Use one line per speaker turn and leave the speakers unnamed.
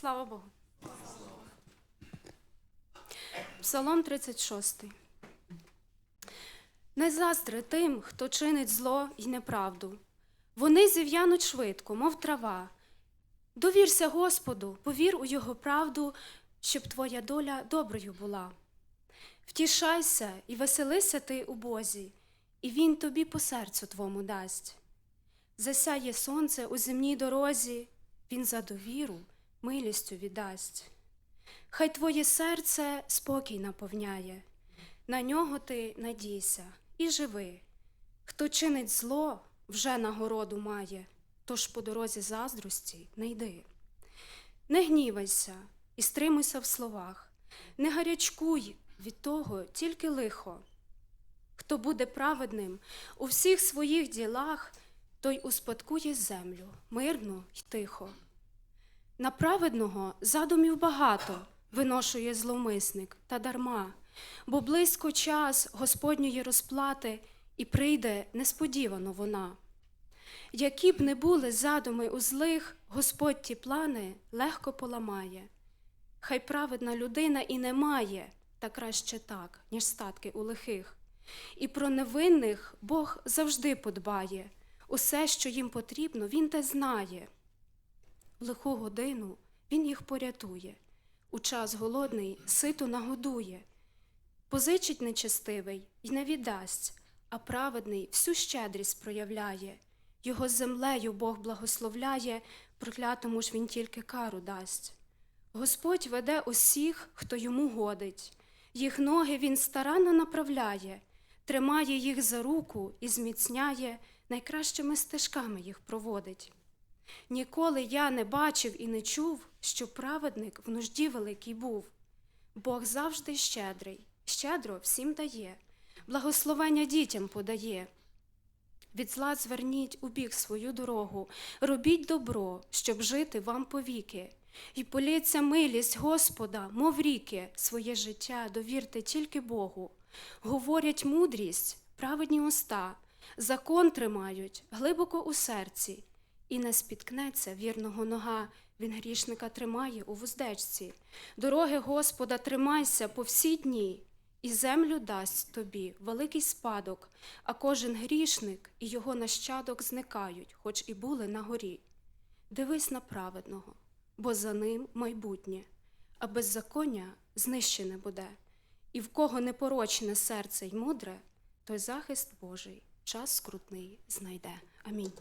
Слава Богу. Псалом 36. Не заздри тим, хто чинить зло й неправду. Вони зів'януть швидко, мов трава. Довірся Господу, повір у Його правду, щоб твоя доля доброю була. Втішайся і веселися ти у Бозі, і Він тобі по серцю твому дасть. Засяє сонце у земній дорозі, Він за довіру милістю віддасть. Хай твоє серце спокій наповняє, на нього ти надійся і живи. Хто чинить зло, вже нагороду має, тож по дорозі заздрості не йди. Не гнівайся і стримуйся в словах, не гарячкуй від того тільки лихо. Хто буде праведним у всіх своїх ділах, той успадкує землю мирно й тихо. На праведного задумів багато виношує зловмисник та дарма, бо близько час Господньої розплати і прийде несподівано вона. Які б не були задуми у злих, Господь ті плани легко поламає. Хай праведна людина і не має, та краще так, ніж статки у лихих. І про невинних Бог завжди подбає. Усе, що їм потрібно, Він те знає. В лиху годину Він їх порятує, у час голодний ситу нагодує. Позичить нечестивий й не віддасть, а праведний всю щедрість проявляє. Його землею Бог благословляє, проклятому ж він тільки кару дасть. Господь веде усіх, хто йому годить, їх ноги він старанно направляє, тримає їх за руку і зміцняє, найкращими стежками їх проводить. Ніколи я не бачив і не чув, що праведник в нужді великий був. Бог завжди щедрий, щедро всім дає, благословення дітям подає. Від зла зверніть у бік свою дорогу, робіть добро, щоб жити вам повіки. І полється милість Господа, мов ріки, своє життя довірте тільки Богу. Говорять мудрість, праведні уста, закон тримають глибоко у серці, і не спіткнеться вірного нога, він грішника тримає у вуздечці. Дороги Господа тримайся по всі дні, і землю дасть тобі великий спадок, а кожен грішник і його нащадок зникають, хоч і були на горі. Дивись на праведного, бо за ним майбутнє, а беззаконня знищене буде, і в кого непорочне серце й мудре, той захист Божий час скрутний знайде. Амінь.